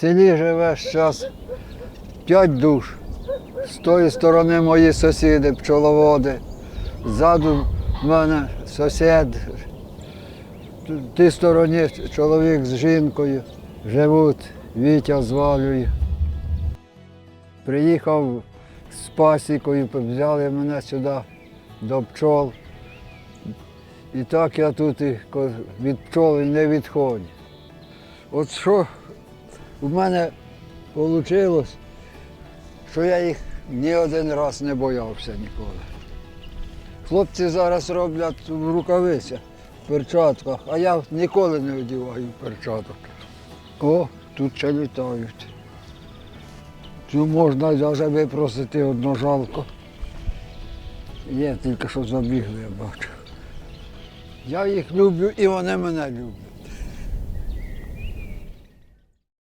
селі живе зараз п'ять душ. З тої сторони мої сусіди, пчеловоди. Ззаду в мене сусід. В тій стороні чоловік з жінкою живуть, Вітя звалює. Приїхав з пасікою, взяли мене сюди до пчол. І так я тут від пчол і не відходжу. От що в мене вийшло, що я їх ні один раз не боявся ніколи. Хлопці зараз роблять в рукавицях, в перчатках, а я ніколи не одягаю перчаток. О, тут ще літають. Цю можна навіть випросити одно жалко. Є, тільки що забігли, я бачу. Я їх люблю і вони мене люблять.